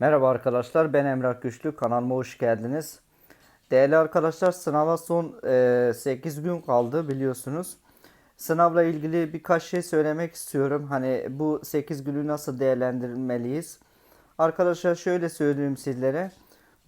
Merhaba arkadaşlar ben Emrah Güçlü kanalıma hoş geldiniz. Değerli arkadaşlar sınava son e, 8 gün kaldı biliyorsunuz. Sınavla ilgili birkaç şey söylemek istiyorum. Hani bu 8 günü nasıl değerlendirmeliyiz? Arkadaşlar şöyle söyleyeyim sizlere.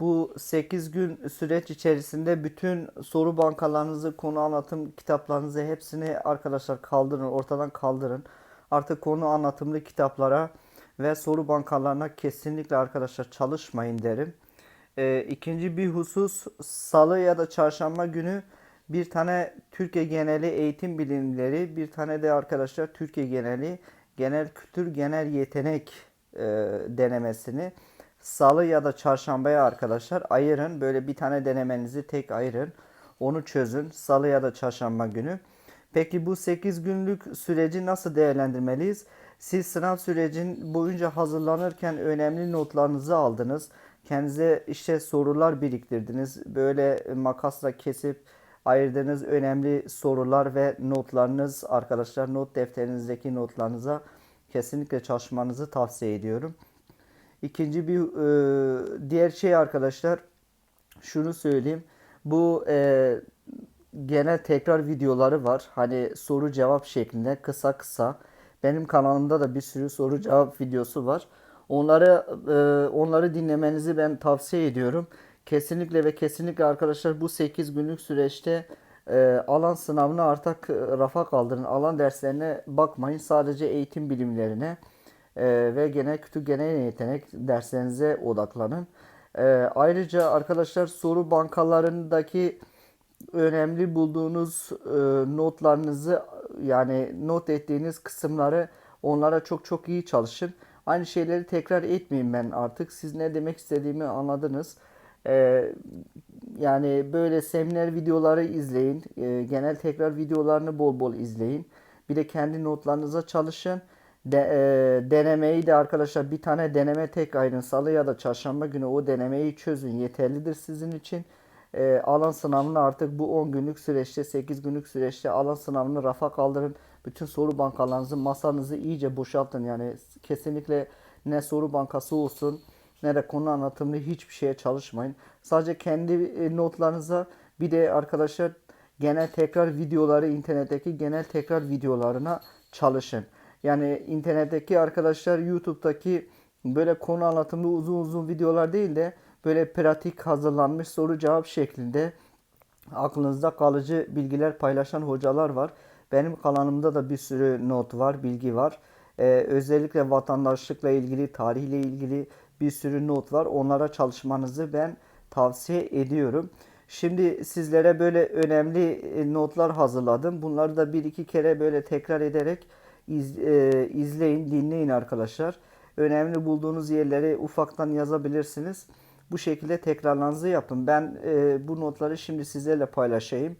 Bu 8 gün süreç içerisinde bütün soru bankalarınızı, konu anlatım kitaplarınızı hepsini arkadaşlar kaldırın, ortadan kaldırın. Artık konu anlatımlı kitaplara ve soru bankalarına kesinlikle arkadaşlar çalışmayın derim. Ee, ikinci bir husus salı ya da çarşamba günü bir tane Türkiye geneli eğitim bilimleri, bir tane de arkadaşlar Türkiye geneli genel kültür, genel yetenek e, denemesini salı ya da çarşambaya arkadaşlar ayırın. Böyle bir tane denemenizi tek ayırın. Onu çözün salı ya da çarşamba günü. Peki bu 8 günlük süreci nasıl değerlendirmeliyiz? Siz sınav sürecin boyunca hazırlanırken önemli notlarınızı aldınız. Kendinize işte sorular biriktirdiniz. Böyle makasla kesip ayırdığınız önemli sorular ve notlarınız arkadaşlar not defterinizdeki notlarınıza kesinlikle çalışmanızı tavsiye ediyorum. İkinci bir e, diğer şey arkadaşlar şunu söyleyeyim. Bu e, genel tekrar videoları var. Hani soru cevap şeklinde kısa kısa. Benim kanalımda da bir sürü soru cevap videosu var. Onları e, onları dinlemenizi ben tavsiye ediyorum. Kesinlikle ve kesinlikle arkadaşlar bu 8 günlük süreçte e, alan sınavını artık rafa kaldırın. Alan derslerine bakmayın. Sadece eğitim bilimlerine e, ve genel kültür genel yetenek derslerinize odaklanın. E, ayrıca arkadaşlar soru bankalarındaki önemli bulduğunuz e, notlarınızı yani not ettiğiniz kısımları onlara çok çok iyi çalışın. Aynı şeyleri tekrar etmeyeyim ben artık. Siz ne demek istediğimi anladınız. E, yani böyle seminer videoları izleyin. E, genel tekrar videolarını bol bol izleyin. Bir de kendi notlarınıza çalışın. De, e, denemeyi de arkadaşlar bir tane deneme tek ayırın. Salı ya da çarşamba günü o denemeyi çözün. Yeterlidir sizin için e, alan sınavını artık bu 10 günlük süreçte 8 günlük süreçte alan sınavını rafa kaldırın. Bütün soru bankalarınızı masanızı iyice boşaltın. Yani kesinlikle ne soru bankası olsun ne de konu anlatımlı hiçbir şeye çalışmayın. Sadece kendi e, notlarınıza bir de arkadaşlar genel tekrar videoları internetteki genel tekrar videolarına çalışın. Yani internetteki arkadaşlar YouTube'daki böyle konu anlatımlı uzun uzun videolar değil de böyle pratik hazırlanmış soru cevap şeklinde aklınızda kalıcı bilgiler paylaşan hocalar var. Benim kanalımda da bir sürü not var, bilgi var. Ee, özellikle vatandaşlıkla ilgili, tarihle ilgili bir sürü not var. Onlara çalışmanızı ben tavsiye ediyorum. Şimdi sizlere böyle önemli e, notlar hazırladım. Bunları da bir iki kere böyle tekrar ederek iz, e, izleyin, dinleyin arkadaşlar. Önemli bulduğunuz yerleri ufaktan yazabilirsiniz. Bu şekilde tekrarlarınızı yapın. Ben e, bu notları şimdi sizlerle paylaşayım.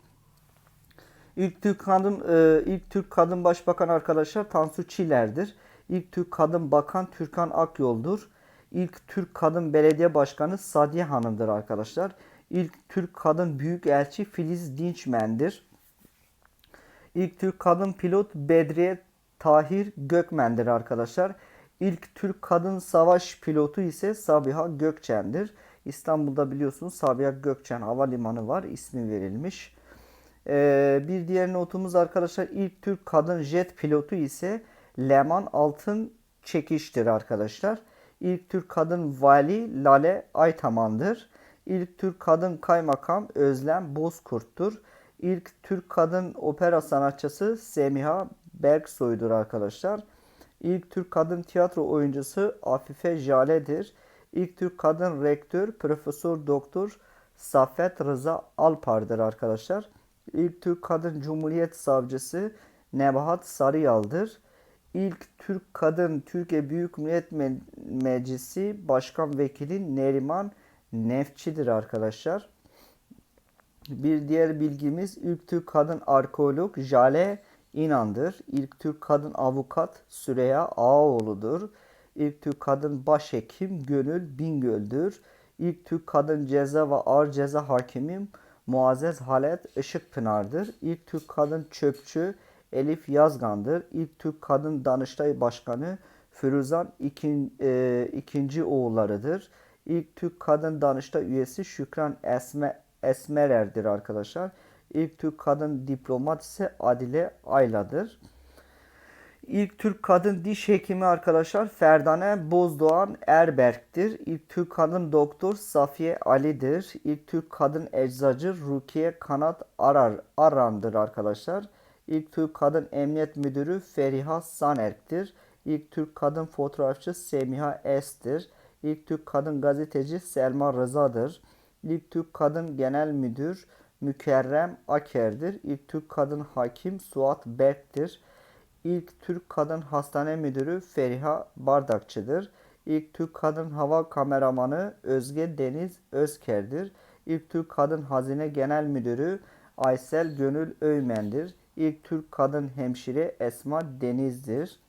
İlk Türk kadın e, ilk Türk kadın başbakan arkadaşlar Tansu Çiller'dir. İlk Türk kadın bakan Türkan Akyol'dur. İlk Türk kadın belediye başkanı Sadiye Hanım'dır arkadaşlar. İlk Türk kadın büyükelçi Filiz Dinçmen'dir. İlk Türk kadın pilot Bedriye Tahir Gökmen'dir arkadaşlar. İlk Türk kadın savaş pilotu ise Sabiha Gökçen'dir. İstanbul'da biliyorsunuz Sabiha Gökçen Havalimanı var. ismi verilmiş. Ee, bir diğer notumuz arkadaşlar ilk Türk kadın jet pilotu ise Leman Altın Çekiş'tir arkadaşlar. İlk Türk kadın vali Lale Aytaman'dır. İlk Türk kadın kaymakam Özlem Bozkurt'tur. İlk Türk kadın opera sanatçısı Semiha Berksoy'dur arkadaşlar. İlk Türk kadın tiyatro oyuncusu Afife Jale'dir. İlk Türk kadın rektör Profesör Doktor Safet Rıza Alpar'dır arkadaşlar. İlk Türk kadın Cumhuriyet Savcısı Nebahat Sarıyal'dır. İlk Türk kadın Türkiye Büyük Millet Meclisi Başkan Vekili Neriman Nefçi'dir arkadaşlar. Bir diğer bilgimiz ilk Türk kadın arkeolog Jale İnan'dır. İlk Türk kadın avukat Süreya Ağaoğlu'dur. İlk Türk kadın başhekim Gönül Bingöl'dür. İlk Türk kadın ceza ve ağır ceza hakimi Muazzez Halet Işıkpınar'dır. İlk Türk kadın çöpçü Elif Yazgan'dır. İlk Türk kadın Danıştay Başkanı Firuzan ikin, e, ikinci oğullarıdır. İlk Türk kadın Danıştay üyesi Şükran Esme, Esmerer'dir arkadaşlar. İlk Türk kadın diplomat ise Adile Ayla'dır. İlk Türk kadın diş hekimi arkadaşlar Ferdane Bozdoğan Erberk'tir. İlk Türk kadın doktor Safiye Ali'dir. İlk Türk kadın eczacı Rukiye Kanat Arar Aran'dır arkadaşlar. İlk Türk kadın emniyet müdürü Feriha Sanerk'tir. İlk Türk kadın fotoğrafçı Semiha Es'tir. İlk Türk kadın gazeteci Selma Rıza'dır. İlk Türk kadın genel müdür Mükerrem Aker'dir. İlk Türk kadın hakim Suat Berk'tir. İlk Türk kadın hastane müdürü Feriha Bardakçı'dır. İlk Türk kadın hava kameramanı Özge Deniz Özker'dir. İlk Türk kadın hazine genel müdürü Aysel Gönül Öymen'dir. İlk Türk kadın hemşire Esma Deniz'dir.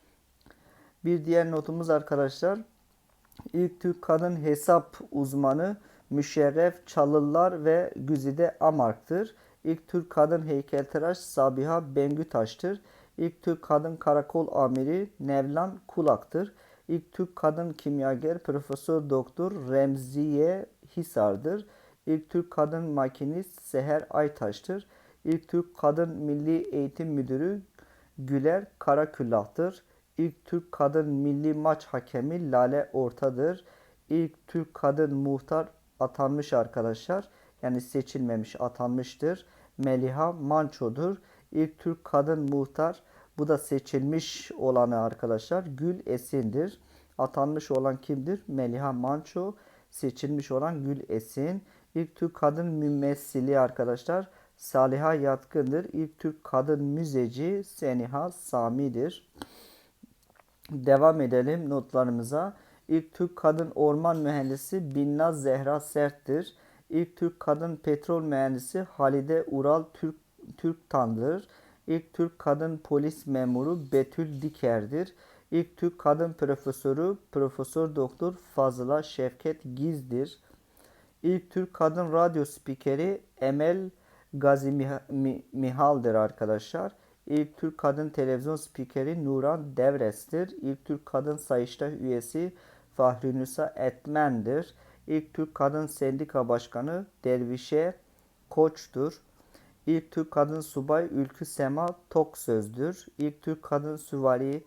Bir diğer notumuz arkadaşlar. İlk Türk kadın hesap uzmanı Müşerref Çalılar ve Güzide Amark'tır. İlk Türk kadın heykeltıraş Sabiha Bengütaş'tır. İlk Türk kadın karakol amiri Nevlan Kulak'tır. İlk Türk kadın kimyager Profesör Doktor Remziye Hisar'dır. İlk Türk kadın makinist Seher Aytaş'tır. İlk Türk kadın milli eğitim müdürü Güler Karaküllah'tır. İlk Türk kadın milli maç hakemi Lale Orta'dır. İlk Türk kadın muhtar atanmış arkadaşlar. Yani seçilmemiş atanmıştır. Meliha Manço'dur. İlk Türk kadın muhtar bu da seçilmiş olanı arkadaşlar. Gül Esin'dir. Atanmış olan kimdir? Meliha Manço. Seçilmiş olan Gül Esin. İlk Türk kadın mümessili arkadaşlar. Saliha Yatkın'dır. İlk Türk kadın müzeci Seniha Sami'dir. Devam edelim notlarımıza. İlk Türk kadın orman mühendisi Binnaz Zehra Sert'tir. İlk Türk kadın petrol mühendisi Halide Ural Türk Türktan'dır. İlk Türk kadın polis memuru Betül Diker'dir. İlk Türk kadın profesörü Profesör Doktor Fazla Şevket Giz'dir. İlk Türk kadın radyo spikeri Emel Gazi Mihal'dir arkadaşlar. İlk Türk kadın televizyon spikeri Nuran Devres'tir. İlk Türk kadın Sayıştay üyesi Fahri Nusa Etmen'dir. İlk Türk kadın sendika başkanı Dervişe Koç'tur. İlk Türk kadın subay Ülkü Sema Tok sözdür. İlk Türk kadın süvari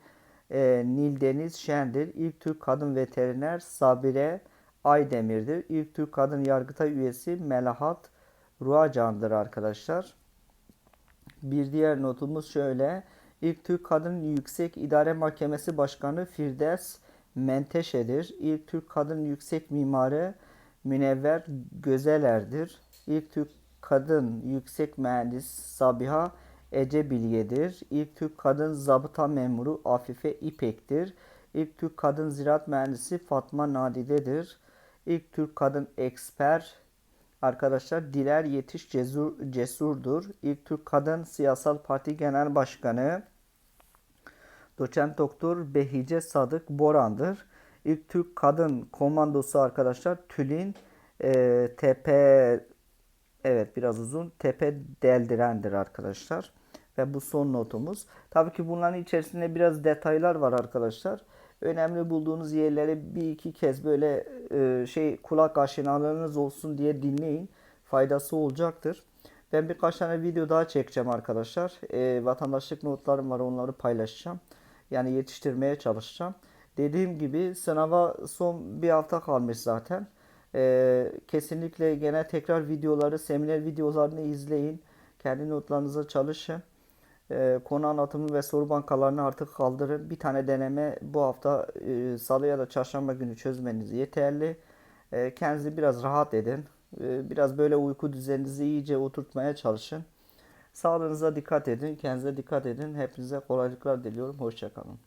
e, Nildeniz Şen'dir. İlk Türk kadın veteriner Sabire Aydemir'dir. İlk Türk kadın yargıtay üyesi Melahat Ruacan'dır arkadaşlar. Bir diğer notumuz şöyle. İlk Türk Kadın Yüksek İdare Mahkemesi Başkanı Firdevs Menteşe'dir. İlk Türk Kadın Yüksek Mimarı Münevver Gözeler'dir. İlk Türk Kadın Yüksek Mühendis Sabiha Ece Bilge'dir. İlk Türk Kadın Zabıta Memuru Afife İpek'tir. İlk Türk Kadın Ziraat Mühendisi Fatma Nadide'dir. İlk Türk Kadın Eksper arkadaşlar Diler Yetiş Cesur, Cesur'dur. İlk Türk Kadın Siyasal Parti Genel Başkanı Doçent Doktor Behice Sadık Boran'dır. İlk Türk Kadın Komandosu arkadaşlar Tülin e, Tepe evet biraz uzun Tepe Deldiren'dir arkadaşlar. Ve bu son notumuz. Tabii ki bunların içerisinde biraz detaylar var arkadaşlar. Önemli bulduğunuz yerleri bir iki kez böyle e, şey kulak aşinalığınız olsun diye dinleyin. Faydası olacaktır. Ben birkaç tane video daha çekeceğim arkadaşlar. E, vatandaşlık notlarım var onları paylaşacağım. Yani yetiştirmeye çalışacağım. Dediğim gibi sınava son bir hafta kalmış zaten. E, kesinlikle gene tekrar videoları, seminer videolarını izleyin. Kendi notlarınıza çalışın. E, konu anlatımı ve soru bankalarını artık kaldırın. Bir tane deneme bu hafta e, salı ya da çarşamba günü çözmeniz yeterli. E, kendinizi biraz rahat edin. E, biraz böyle uyku düzeninizi iyice oturtmaya çalışın. Sağlığınıza dikkat edin. Kendinize dikkat edin. Hepinize kolaylıklar diliyorum. Hoşçakalın.